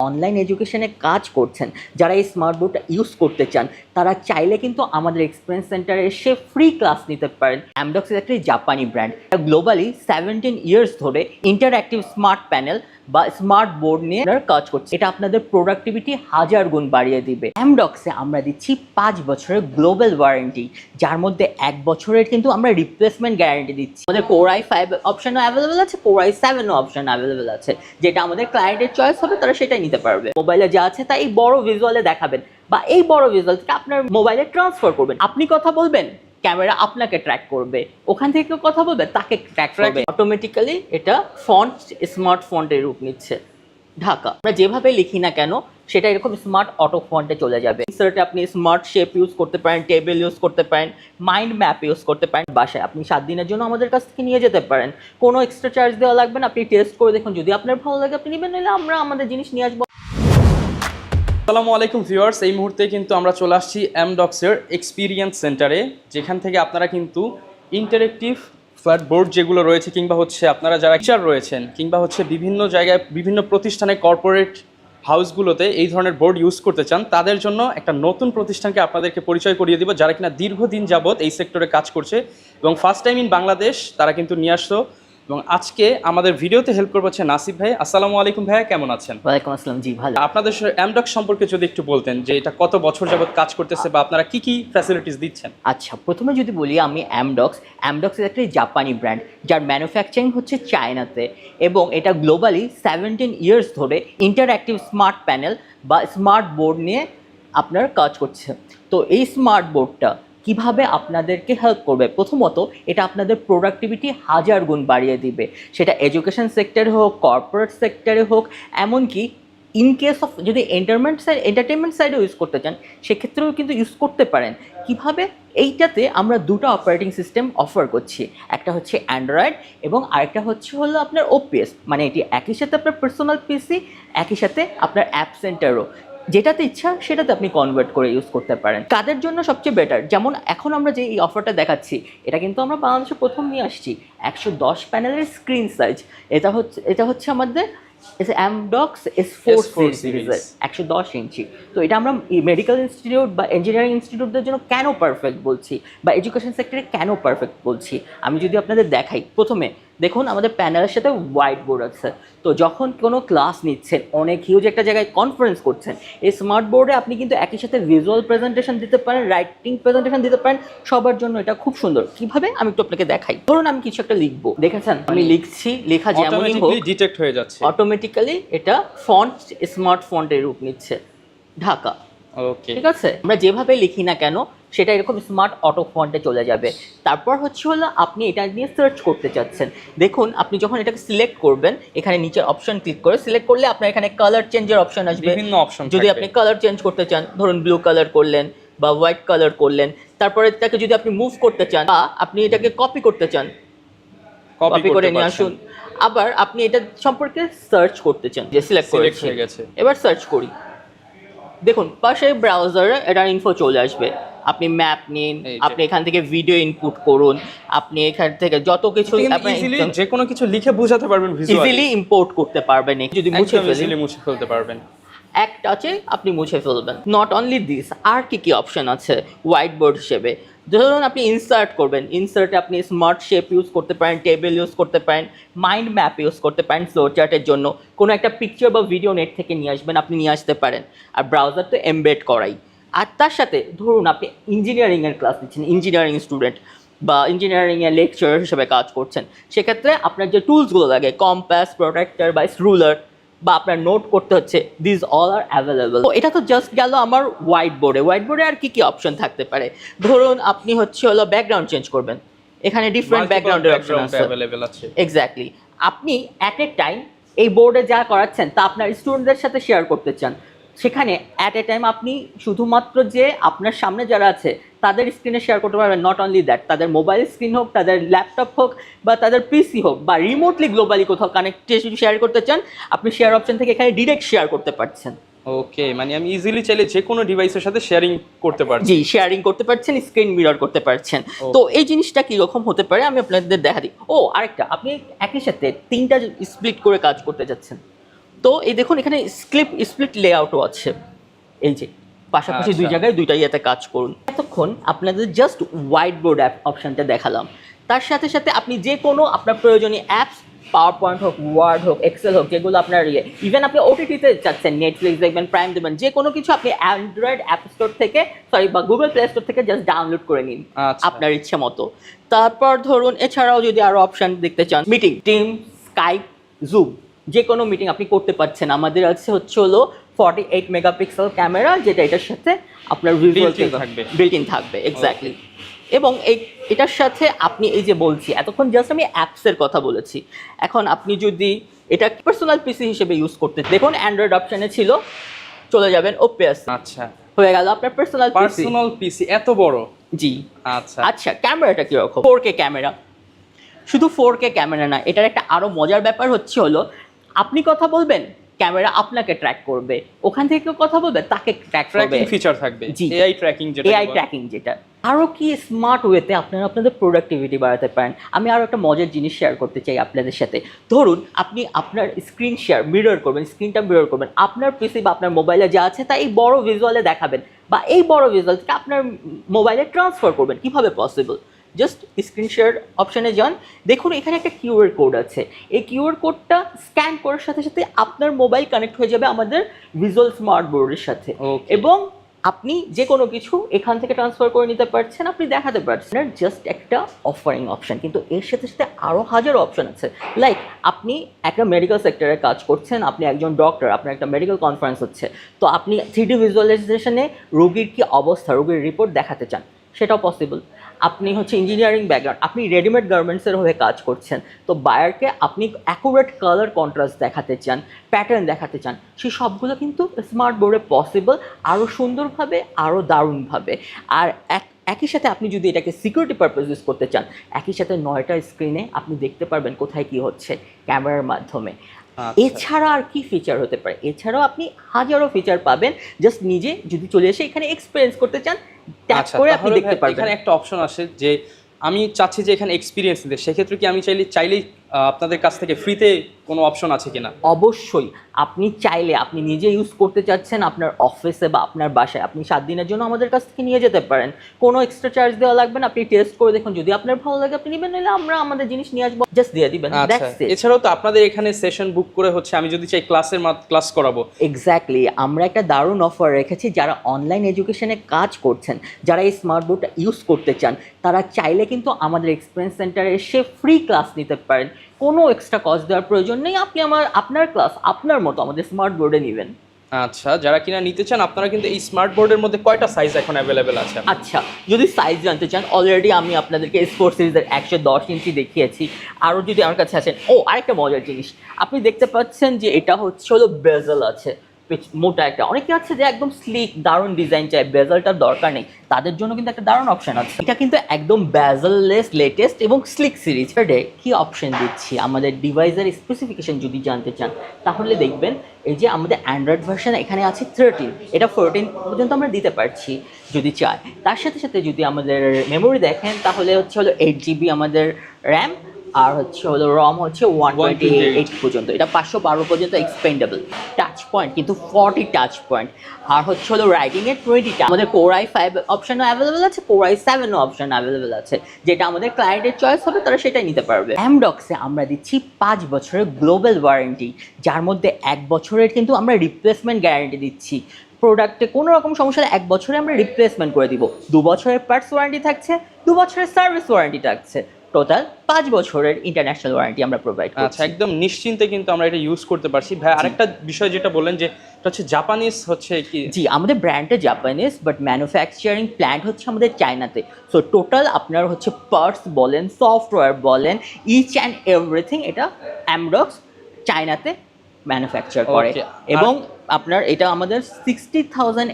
Online এডুকেশনে কাজ করছেন, যারা এই স্মার্ট বোর্ডটা ইউজ করতে চান, তারা চাইলে কিন্তু আমাদের এক্সপিরিয়েন্স সেন্টারে এসে ফ্রি ক্লাস নিতে পারেন। অ্যামডক্স একটি জাপানি ব্র্যান্ড গ্লোবালি সেভেন্টিন ইয়ার্স ধরে ইন্টারঅ্যাক্টিভ স্মার্ট প্যানেল বা স্মার্ট বোর্ড নিয়ে কাজ করছে এটা আপনাদের প্রোডাক্টিভিটি হাজার গুণ বাড়িয়ে দিবে। অ্যামডক্সে আমরা দিচ্ছি পাঁচ বছরের গ্লোবাল ওয়ারেন্টি যার মধ্যে এক বছরের কিন্তু আমরা রিপ্লেসমেন্ট গ্যারান্টি দিচ্ছি। আমাদের কোরাই ফাইভ অপশনও অ্যাভেলেবেল আছে কোরাই সেভেনও অপশন অ্যাভেলেবেল আছে। যেটা আমাদের ক্লায়েন্টের চয়েস হবে, তারা সেটাই নিতে পারবে। মোবাইলে যা আছে তা এই বড় ভিজুয়ালে দেখাবেন বা এই বড় ভিজুয়াল থেকে আপনার মোবাইলে ট্রান্সফার করবেন। আপনি কথা বলবেন ক্যামেরা আপনাকে ট্র্যাক করবে। ওখান থেকে কেউ কথা বলবে তাকে ট্র্যাক করবে। অটোমেটিক্যালি এটা ফন্ট স্মার্ট ফন্টের রূপ নিচ্ছে ঢাকা। আমরা যেভাবে লিখি না কেন সেটা এরকম স্মার্ট অটো ফন্টে চলে যাবে। ইনসার্টে আপনি স্মার্ট শেপ ইউজ করতে পারেন টেবিল ইউজ করতে পারেন মাইন্ড ম্যাপ ইউজ করতে পারেন। বাসায় আপনি সাত দিনের জন্য আমাদের কাছ থেকে নিয়ে যেতে পারেন। কোনো এক্সট্রা চার্জ দেওয়া লাগবে না আপনি টেস্ট করে দেখুন। যদি আপনার ভালো লাগে আপনি নেবেন নাহলে আমরা আমাদের জিনিস নিয়ে আসব। আসসালামু আলাইকুম ভিউয়ার্স, এই মুহূর্তে কিন্তু আমরা চলে আসছি এমডক্সের এক্সপিরিয়েন্স সেন্টারে যেখান থেকে আপনারা কিন্তু ইন্টারেক্টিভ ফ্ল্যাট বোর্ড যেগুলো রয়েছে, কিংবা হচ্ছে আপনারা যারা টিচার রয়েছেন, কিংবা হচ্ছে বিভিন্ন জায়গায়, বিভিন্ন প্রতিষ্ঠানে কর্পোরেট হাউসগুলোতে এই ধরনের বোর্ড ইউজ করতে চান, তাদের জন্য একটা নতুন প্রতিষ্ঠানকে আপনাদেরকে পরিচয় করিয়ে দিব, যারা কিনা দীর্ঘদিন যাবৎ এই সেক্টরে কাজ করছে এবং ফার্স্ট টাইম ইন বাংলাদেশ তারা কিন্তু নিয়ে আসতো এবং আজকে আমাদের ভিডিওতে হেল্প করব হচ্ছে নাসিব ভাই। আসসালামু আলাইকুম ভাইয়া কেমন আছেন? ওয়ালাইকুম আসসালাম জি ভালো। আপনাদের অ্যামডক সম্পর্কে যদি একটু বলতেন যে এটা কত বছর যাবত কাজ করতেছে বা আপনারা কি কি ফ্যাসিলিটিস দিচ্ছেন? আচ্ছা প্রথমে যদি বলি আমি অ্যামডক্স অ্যামডক্স একটা জাপানি ব্র্যান্ড যার ম্যানুফ্যাকচারিং হচ্ছে চায়নাতে এবং এটা গ্লোবালি সেভেন্টিন ইয়ার্স ধরে ইন্টারঅ্যাক্টিভ স্মার্ট প্যানেল বা স্মার্ট বোর্ড নিয়ে আপনার কাজ করছে। তো এই স্মার্ট বোর্ডটা কীভাবে আপনাদেরকে হেল্প করবে? প্রথমত, এটা আপনাদের প্রোডাক্টিভিটি হাজার গুণ বাড়িয়ে দিবে। সেটা এডুকেশন সেক্টরে হোক কর্পোরেট সেক্টরে হোক, এমনকি ইন কেস অফ যদি এন্টারমেন্ট সাইড এন্টারটেনমেন্ট সাইডেও ইউজ করতে চান, সেক্ষেত্রেও কিন্তু ইউজ করতে পারেন। কীভাবে? এইটাতে আমরা দুটো অপারেটিং সিস্টেম অফার করছি। একটা হচ্ছে অ্যান্ড্রয়েড এবং আরেকটা হচ্ছে হলো আপনার ওপিএস মানে এটি একই সাথে আপনার পার্সোনাল পিসি একই সাথে আপনার অ্যাপ সেন্টারও যেটাতে ইচ্ছা সেটাতে আপনি কনভার্ট করে ইউজ করতে পারেন। কাদের জন্য সবচেয়ে বেটার যেমন এখন আমরা যে এই অফারটা দেখাচ্ছি এটা কিন্তু আমরা বাংলাদেশে প্রথম নিয়ে আসছি। একশো দশ প্যানেলের স্ক্রিন সাইজ এটা হচ্ছে এটা হচ্ছে আমাদের Amdocs S four S4 series। সিরিজের একশো দশ ইঞ্চি। তো এটা আমরা মেডিকেল ইনস্টিটিউট বা ইঞ্জিনিয়ারিং ইনস্টিটিউটদের জন্য কেন পারফেক্ট বলছি? বা এডুকেশন সেক্টরে কেন পারফেক্ট বলছি? আমি যদি আপনাদের দেখাই প্রথমে দেখুন আমাদের প্যানেলের সাথে হোয়াইট বোর্ড আছে। তো যখন কোনো ক্লাস নিচ্ছেন অনেক হিউজ একটা জায়গায় কনফারেন্স করছেন এই স্মার্ট বোর্ডে আপনি কিন্তু একই সাথে ভিজুয়াল প্রেজেন্টেশন দিতে পারেন রাইটিং প্রেজেন্টেশন দিতে পারেন সবার জন্য এটা খুব সুন্দর। কীভাবে? আমি একটু আপনাকে দেখাই। ধরুন আমি কিছু একটা লিখব। দেখেছেন? আমি লিখছি লেখা যেমনই হোক ডিটেক্ট হয়ে যাচ্ছে। অটোমেটিক্যালি এটা ফন্ট স্মার্ট ফন্টের রূপ নিচ্ছে। ঢাকা। ওকে ঠিক আছে? আমরা যেভাবে লিখি না কেন সেটা এরকম স্মার্ট অটো ফন্টে চলে যাবে। তারপর হচ্ছে হলো আপনি এটা নিয়ে সার্চ করতে চাচ্ছেন। দেখুন আপনি যখন এটাকে সিলেক্ট করবেন এখানে নিচের অপশন ক্লিক করে সিলেক্ট করলে আপনার এখানে কালার চেঞ্জের অপশন আসবে। বিভিন্ন অপশন যদি আপনি কালার চেঞ্জ করতে চান ধরুন ব্লু কালার করলেন বা হোয়াইট কালার করলেন তারপরে এটাকে যদি আপনি মুভ করতে চান বা আপনি এটাকে কপি করতে চান কপি করে নিয়ে আসুন। আবার আপনি এটা সম্পর্কে সার্চ করতে চান যে সিলেক্ট করেছি। হয়ে গেছে। এবার সার্চ করি। দেখুন পাশে ব্রাউজারে এটার ইনফো চলে আসবে। আপনি ম্যাপ নিন আপনি এখান থেকে ভিডিও ইনপুট করুন আপনি এখান থেকে যত কিছু ইজিলি যে কোনো কিছু লিখে বোঝাতে পারবেন ভিজুয়ালি ইজিলি ইম্পোর্ট করতে পারবেন যদি মুছে ফেলি মুছে ফেলতে পারবেন। এক টাচে আপনি মুছে ফেলবেন। নট অনলি দিস আর কি কি অপশন আছে হোয়াইট বোর্ড হিসেবে? ধরুন আপনি ইনসার্ট করবেন ইনসার্টে আপনি স্মার্ট শেপ ইউজ করতে পারেন টেবিল ইউজ করতে পারেন মাইন্ড ম্যাপ ইউজ করতে পারেন ফ্লো চার্টের জন্য। কোনো একটা পিকচার বা ভিডিও নেট থেকে নিয়ে আসবেন আপনি নিয়ে আসতে পারেন। আর ব্রাউজার তো এমবেড করাই। আর তার সাথে ধরুন আপনি ইঞ্জিনিয়ারিংয়ের ক্লাস নিচ্ছেন ইঞ্জিনিয়ারিং স্টুডেন্ট বা ইঞ্জিনিয়ারিংয়ের লেকচার হিসেবে কাজ করছেন সেক্ষেত্রে আপনার যে টুলসগুলো লাগে কম্পাস প্রোটেক্টর বা রুলার বা আপনার নোট করতে হচ্ছে দিস অল আর অ্যাভেলেবল তো এটা তো জাস্ট গেল আমার হোয়াইট বোর্ডে হোয়াইট বোর্ডে আর কি কি অপশন থাকতে পারে? ধরুন আপনি হচ্ছে হলো ব্যাকগ্রাউন্ড চেঞ্জ করবেন। এখানে ডিফারেন্ট ব্যাকগ্রাউন্ডের অপশন আছে। এক্স্যাক্টলি আপনি অ্যাট এ টাইম এই বোর্ডে যা করাচ্ছেন তা আপনার স্টুডেন্টদের সাথে শেয়ার করতে চান। সেখানে অ্যাট এ টাইম আপনি শুধুমাত্র যে আপনার সামনে যারা আছে তাদের স্ক্রিনে শেয়ার করতে পারবেন নট অনলি দ্যাট তাদের মোবাইল স্ক্রিন হোক তাদের ল্যাপটপ হোক বা তাদের পিসি হোক বা রিমোটলি গ্লোবালি কোথাও কানেক্টে শেয়ার করতে চান আপনি শেয়ার অপশন থেকে এখানে ডিরেক্ট শেয়ার করতে পারছেন। ওকে মানে আমি ইজিলি চাইলে যে কোনো ডিভাইসের সাথে শেয়ারিং করতে পারছি। জি শেয়ারিং করতে পারছেন স্ক্রিন মিরর করতে পারছেন। তো এই জিনিসটা কীরকম হতে পারে আমি আপনাদের দেখা দিই ও আরেকটা আপনি একই সাথে তিনটা স্প্লিট করে কাজ করতে যাচ্ছেন। তো এই দেখুন এখানে স্ক্লিপ স্প্লিট লেআউটও আছে। এই যে পাশাপাশি দুই আচ্ছা। জায়গায় দুইটাই এতে কাজ করুন। এতক্ষণ আপনাদের জাস্ট হোয়াইট বোর্ড অ্যাপ অপশনটা দেখালাম। তার সাথে সাথে আপনি যে কোনো আপনার প্রয়োজনীয় অ্যাপস পাওয়ার পয়েন্ট হোক ওয়ার্ড হোক এক্সেল হোক যেগুলো আপনার ইয়ে ইভেন আপনি ওটিটিতে চাচ্ছেন নেটফ্লিক্স দেখবেন প্রাইম দেবেন যে কোনো কিছু আপনি অ্যান্ড্রয়েড অ্যাপ স্টোর থেকে সরি বা গুগল প্লে স্টোর থেকে জাস্ট ডাউনলোড করে নিন আচ্ছা। আপনার ইচ্ছে মতো। তারপর ধরুন এছাড়াও যদি আরও অপশন দেখতে চান মিটিং টিম স্কাইপ জুম যে কোনো মিটিং আপনি করতে পারছেন। আমাদের আছে হচ্ছে হলো ফর্টি এইট মেগাপিক্সেল ক্যামেরা যেটা এটার সাথে আপনার ভিজুয়াল থাকবে। বিল্ট ইন থাকবে এক্স্যাক্টলি এবং এই এটার সাথে আপনি এই যে বলছি এতক্ষণ জাস্ট আমি অ্যাপসের কথা বলেছি। এখন আপনি যদি এটা পার্সোনাল পিসি হিসেবে ইউজ করতে দেখুন অ্যান্ড্রয়েড অপশনে ছিল চলে যাবেন ওপিএস আচ্ছা। হয়ে গেল আপনার পার্সোনাল পার্সোনাল পিসি এত বড়? জি। আচ্ছা। আচ্ছা ক্যামেরাটা কীরকম? ফোর কে ক্যামেরা শুধু ফোর কে ক্যামেরা না এটার একটা আরও মজার ব্যাপার হচ্ছে হলো আপনি কথা বলবেন ক্যামেরা আপনাকে ট্র্যাক করবে। ওখান থেকে কথা বলবে তাকে ট্র্যাক করবে। ফিচার থাকবে জি। এআই ট্র্যাকিং যেটা এআই ট্র্যাকিং যেটা। আরও কি স্মার্ট ওয়েতে আপনারা আপনাদের প্রোডাক্টিভিটি বাড়াতে পারেন? আমি আরও একটা মজার জিনিস শেয়ার করতে চাই আপনাদের সাথে। ধরুন আপনি আপনার স্ক্রিন শেয়ার মিরর করবেন স্ক্রিনটা মিরর করবেন। আপনার পিসি বা আপনার মোবাইলে যা আছে তা এই বড় ভিজুয়ালে দেখাবেন বা এই বড় ভিজুয়াল থেকে আপনার মোবাইলে ট্রান্সফার করবেন। কীভাবে পসিবল জাস্ট স্ক্রিন শেয়ার অপশানে যান। দেখুন এখানে একটা কিউআর কোড আছে। এই কিউআর কোডটা স্ক্যান করার সাথে সাথে আপনার মোবাইল কানেক্ট হয়ে যাবে আমাদের ভিজুয়াল স্মার্ট বোর্ডের সাথে. এবং আপনি যে কোনো কিছু এখান থেকে ট্রান্সফার করে নিতে পারছেন আপনি দেখাতে পারছেন। জাস্ট একটা অফারিং অপশন কিন্তু এর সাথে সাথে আরও হাজার অপশন আছে। লাইক আপনি একটা মেডিকেল সেক্টরে কাজ করছেন আপনি একজন ডক্টর আপনার একটা মেডিকেল কনফারেন্স হচ্ছে। তো আপনি থ্রিডি ভিজুয়ালাইজেশনে রোগীর কি অবস্থা রোগীর রিপোর্ট দেখাতে চান সেটাও পসিবল আপনি হচ্ছে ইঞ্জিনিয়ারিং ব্যাকগ্রাউন্ড আপনি রেডিমেড গার্মেন্টসের হয়ে কাজ করছেন, তো বায়ারকে আপনি অ্যাকুরেট কালার কন্ট্রাস্ট দেখাতে চান প্যাটার্ন দেখাতে চান সেই সবগুলো কিন্তু স্মার্ট বোর্ডে পসিবল আরও সুন্দরভাবে আরও দারুণভাবে আর এক, একই সাথে আপনি যদি এটাকে সিকিউরিটি পারপাস ইউজ করতে চান, একই সাথে নয়টা স্ক্রিনে আপনি দেখতে পারবেন কোথায় কি হচ্ছে ক্যামেরার মাধ্যমে। এছাড়া আর কি ফিচার হতে পারে? এছাড়াও আপনি হাজারো ফিচার পাবেন। জাস্ট নিজে যদি চলে এসে এখানে এক্সপিরিয়েন্স করতে চান ট্যাপ আচ্ছা করে আপনি দেখতে পারবেন। এখানে একটা অপশন আসে যে আমি চাচ্ছি যে এখানে এক্সপিরিয়েন্স নিতে। সেক্ষেত্রে কি আমি চাইলে চাইলেই আপনাদের কাছ থেকে ফ্রিতে কোনো অপশন আছে কিনা? অবশ্যই। আপনি চাইলে আপনি নিজে ইউজ করতে চাচ্ছেন আপনার অফিসে বা আপনার বাসায় আপনি সাত দিনের জন্য আমাদের কাছ থেকে নিয়ে যেতে পারেন। কোনো এক্সট্রা চার্জ দেওয়া লাগবে না আপনি টেস্ট করে দেখুন। যদি আপনার ভালো লাগে আপনি নেবেন নাহলে আমরা আমাদের জিনিস নিয়ে আসব। জাস্ট দিয়ে দিবেন আচ্ছা। এছাড়াও তো আপনাদের এখানে সেশন বুক করে হচ্ছে আমি যদি চাই ক্লাসের ক্লাস করাবো। এক্স্যাক্টলি আমরা একটা দারুণ অফার রেখেছি যারা অনলাইন এডুকেশনে কাজ করছেন যারা এই স্মার্ট বোর্ডটা ইউজ করতে চান তারা চাইলে কিন্তু আমাদের এক্সপিরিয়েন্স সেন্টারে এসে ফ্রি ক্লাস নিতে পারেন। কোনো এক্সট্রা কস্ট দেওয়ার প্রয়োজন নেই। আপনি আমার আপনার ক্লাস আপনার মতো আমাদের স্মার্ট বোর্ডে নেবেন। আচ্ছা যারা কিনা নিতে চান আপনারা কিন্তু এই স্মার্ট বোর্ডের মধ্যে কয়টা সাইজ এখন অ্যাভেলেবেল আছে? আচ্ছা যদি সাইজ জানতে চান অলরেডি আমি আপনাদেরকে স্পোর্টস সিরিজের একশো দশ ইঞ্চি দেখিয়েছি। আরও যদি আমার কাছে আসেন ও আরেকটা মজার জিনিস। আপনি দেখতে পাচ্ছেন যে এটা হচ্ছে হলো বেজল আছে। মোটা একটা অনেকে আছে যে একদম স্লিক দারুণ ডিজাইন চাই বেজলটার দরকার নেই। তাদের জন্য কিন্তু একটা দারুণ অপশন আছে। এটা কিন্তু একদম বেজললেস লেটেস্ট এবং স্লিক সিরিজ ডে কি অপশন দিচ্ছি? আমাদের ডিভাইসের স্পেসিফিকেশন যদি জানতে চান, তাহলে দেখবেন এই যে আমাদের অ্যান্ড্রয়েড ভার্সন এখানে আছে থার্টিন এটা ফোরটিন পর্যন্ত আমরা দিতে পারছি, যদি চাই তার সাথে সাথে যদি আমাদের মেমোরি দেখেন, তাহলে হচ্ছে হলো এইট জিবি আমাদের র্যাম আর হচ্ছে হলো রম হচ্ছে ওয়ান টোয়েন্টি এইট পর্যন্ত। এটা পাঁচশো বারো পর্যন্ত এক্সপেন্ডেবল টাচ পয়েন্ট কিন্তু ফর্টি টাচ পয়েন্ট আর হচ্ছে হলো রাইটিংয়ে টোয়েন্টিটা আমাদের কোরাই ফাইভ অপশনও অ্যাভেলেবেল আছে কোরাই সেভেনও অপশন অ্যাভেলেবেল আছে। যেটা আমাদের ক্লায়েন্টের চয়েস হবে তারা সেটাই নিতে পারবে। অ্যামডক্সে আমরা দিচ্ছি পাঁচ বছরের গ্লোবাল ওয়ারেন্টি যার মধ্যে এক বছরের কিন্তু আমরা রিপ্লেসমেন্ট গ্যারান্টি দিচ্ছি। প্রোডাক্টে কোনো রকম সমস্যা হলে এক বছরে আমরা রিপ্লেসমেন্ট করে দিব। দু বছরের পার্টস ওয়ারেন্টি থাকছে দু বছরের সার্ভিস ওয়ারেন্টি থাকছে। টোটাল পাঁচ বছরের ইন্টারন্যাশনাল ওয়ারেন্টি আমরা প্রোভাইড আচ্ছা একদম নিশ্চিন্তে কিন্তু আমরা এটা ইউজ করতে পারছি। ভাই আরেকটা বিষয় যেটা বললেন যে এটা হচ্ছে জাপানিজ হচ্ছে কি? জি আমাদের ব্র্যান্ডটা জাপানিজ বাট ম্যানুফ্যাকচারিং প্ল্যান্ট হচ্ছে আমাদের চায়নাতে সো টোটাল আপনার হচ্ছে পার্টস বলেন সফটওয়্যার বলেন ইচ অ্যান্ড এভরিথিং এটা অ্যামডক্স চায়নাতে ম্যানুফ্যাকচার করে. এবং আপনার এটা আমাদের সিক্সটি থাউজেন্ড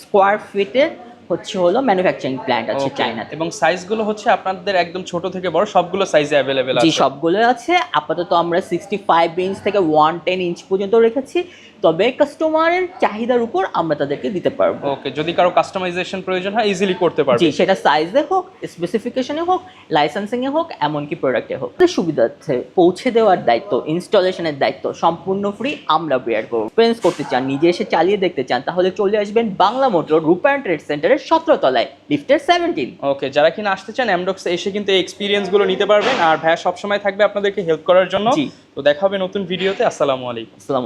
স্কোয়ার ফিটের হচ্ছে হলো ম্যানুফ্যাকচারিং প্ল্যান্ট আছে. চায়নাতে এবং সাইজগুলো হচ্ছে আপনাদের একদম ছোট থেকে বড় সবগুলো সাইজে অ্যাভেলেবেল জি আছে। সবগুলো আছে। আপাতত আমরা সিক্সটি ফাইভ ইঞ্চ থেকে ওয়ান টেন ইঞ্চ পর্যন্ত রেখেছি। তবে কাস্টমারের চাহিদার উপর আমরা তাদেরকে দিতে পারব। ওকে যদি কারও কাস্টমাইজেশন প্রয়োজন হয় ইজিলি করতে পারবে। জি সেটা সাইজে হোক স্পেসিফিকেশনে হোক লাইসেন্সিং এ হোক এমনকি প্রোডাক্টে হোক। সুবিধার্থে পৌঁছে দেওয়ার দায়িত্ব ইনস্টলেশনের দায়িত্ব সম্পূর্ণ ফ্রি আমরা বেয়ার করব। এক্সপিরিয়েন্স করতে চান নিজে এসে চালিয়ে দেখতে চান তাহলে চলে আসবেন বাংলা মোটর রূপায়ণ ট্রেড সেন্টারের সতেরো তলায় লিফটের সেভেন্টিন ওকে যারা কিনা আসতে চান অ্যামডক্স এসে কিন্তু এই এক্সপিরিয়েন্সগুলো নিতে পারবেন। আর ভাইয়া সবসময় থাকবে আপনাদেরকে হেল্প করার জন্য। জি। তো দেখা হবে নতুন ভিডিওতে আসসালামু আলাইকুম। আসসালাম